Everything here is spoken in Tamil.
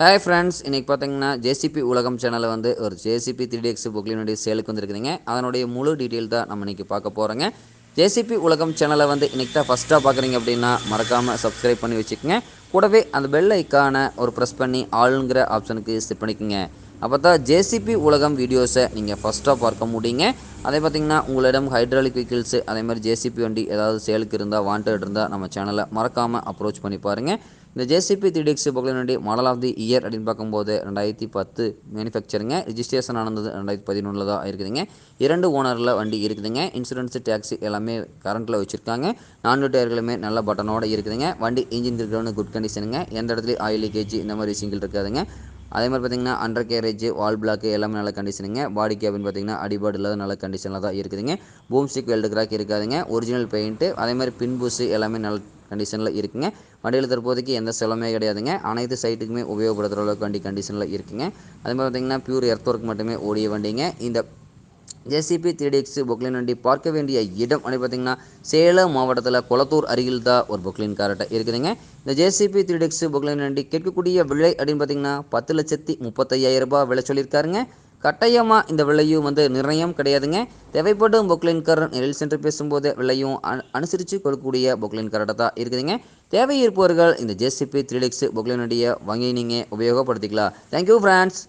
ஹாய் ஃப்ரெண்ட்ஸ் இன்றைக்கி பார்த்தீங்கன்னா ஜேசிபி உலகம் சேனலில் வந்து ஒரு ஜேசிபி த்ரீ எக்ஸ் புக்லினுடைய சேலுக்கு வந்துருக்குதுங்க அதனுடைய முழு டீட்டெயில் தான் நம்ம இன்றைக்கி பார்க்க போகிறோங்க ஜேசிபி உலகம் சேனலை வந்து இன்றைக்கி தான் ஃபஸ்ட்டாக பார்க்குறீங்க அப்படின்னா மறக்காமல் சப்ஸ்கிரைப் பண்ணி வச்சுக்கோங்க. கூடவே அந்த பெல் ஐக்கானை ஒரு ப்ரெஸ் பண்ணி ஆளுங்கிற ஆப்ஷனுக்கு செட் பண்ணிக்கோங்க. அப்போ தான் ஜேசிபி உலகம் வீடியோஸை நீங்கள் ஃபஸ்ட்டாக பார்க்க முடியுங்க. அதே பார்த்திங்கன்னா உங்களிடம் ஹைட்ராலிக் வெஹிக்கிள்ஸு அதே மாதிரி ஜேசிபி வண்டி ஏதாவது சேலுக்கு இருந்தால் வாண்டட் இருந்தால் நம்ம சேனலை மறக்காமல் அப்ரோச் பண்ணி பாருங்கள் இந்த JCB three DX Poclain model of the year அப்படின்னு பார்க்கும்போது ரெண்டாயிரத்தி பத்து மேனுஃபேக்சருங்க ரிஜிஸ்ட்ரேஷன் ஆனது ரெண்டாயிரத்தி பதினொன்றில் தான் இருக்குதுங்க. இரண்டு ஓனரில் வண்டி இருக்குதுங்க. இன்சூரன்ஸ் டேக்ஸி எல்லாமே கரண்ட்டில் வச்சுருக்காங்க. நான்கு டயர்களுமே நல்ல பட்டனோடு இருக்குதுங்க. வண்டி இன்ஜின் இருக்கிறவனு குட் கண்டிஷனுங்க எந்த இடத்துலையும் ஆயில் லீக்கேஜ் இந்த மாதிரி சிங்கிள் இருக்காதுங்க. அதே மாதிரி பார்த்தீங்கன்னா அண்டர் கேரேஜ் வால் பிளாக் எல்லாமே நல்ல கண்டிஷனுங்க பாடி கேபின் பார்த்தீங்கன்னா அடிபாடு இல்லாத நல்ல கண்டிஷனில் தான் இருக்குதுங்க. பூம் ஸ்டிக் வெல்டு கிராக் இருக்காதுங்க. ஒரிஜினல் பெயிண்ட்டு அதே மாதிரி பின் பூஸு எல்லாமே நல்ல கண்டிஷனில் இருக்குங்க. வண்டியில் தற்போதைக்கு எந்த செலவுமே கிடையாதுங்க. அனைத்து சைட்டுக்குமே உபயோகப்படுத்துகிற அளவுக்கு வண்டி கண்டிஷனில் இருக்குங்க. அதே மாதிரி பார்த்தீங்கன்னா பியூர் எர்த் ஒர்க் மட்டுமே ஓடிய வண்டிங்க. இந்த ஜேசிபி த்ரீ எக்ஸ் பொக்லின் வண்டி பார்க்க வேண்டிய இடம் அப்படின்னு பார்த்தீங்கன்னா சேலம் மாவட்டத்தில் குளத்தூர் அருகில் தான் ஒரு பொக்லின் கார்ட்டை இருக்குதுங்க. இந்த ஜேசிபி த்ரீ எக்ஸ் பொக்லின் வண்டி கேட்கக்கூடிய விலை அப்படின்னு பார்த்தீங்கன்னா பத்து லட்சத்தி முப்பத்தையாயிரம் ரூபாய் விலை சொல்லியிருக்காருங்க. கட்டாயமாக இந்த விலையும் வந்து நிர்ணயம் கிடையாதுங்க. தேவைப்படும் பொக்லின் கார் நெல் சென்று பேசும்போது விலையும் அனு அனுசரித்து கொடுக்கக்கூடிய பொக்லின் கார்ட்டை தான் இருக்குதுங்க. தேவை இருப்பவர்கள் இந்த ஜேசிபி த்ரீ எக்ஸ் பொக்லின் வண்டியை வாங்கி நீங்கள் உபயோகப்படுத்திக்கலாம். Thank you friends